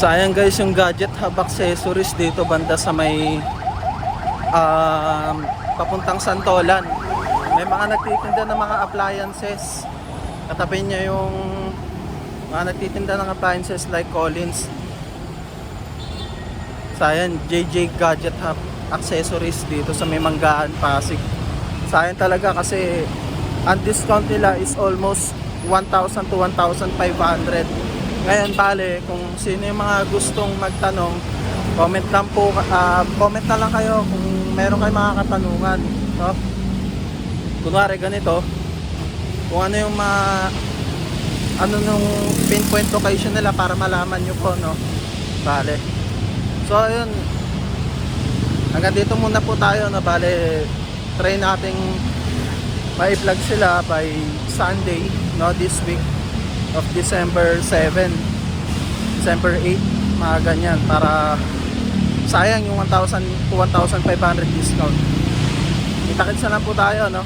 Sayang guys yung gadget hub accessories dito banda sa may um, papuntang Santolan. May mga nagtitinda ng mga appliances. Katabi niya yung mga nagtitinda ng appliances like Collins. Sayang JJ Gadget Hub accessories dito sa may Manggahan, Pasig. Sayang talaga kasi ang discount nila is almost 1,000 to 1,500. Ngayon bale, kung sino yung mga gustong magtanong, comment lang po, ah, comment na lang kayo kung meron kayong mga katanungan. No? Kunwari ganito, kung ano yung mga ano nung pinpoint location nila para malaman nyo po, no? Bale. So, ayun. Hanggang dito muna po tayo, na bale, try nating ma-vlog sila by Sunday, no? This week of December 7, December 8, mga ganyan, para sayang yung 1,000 to 1,500 discount. Kita-kits na lang po tayo, no?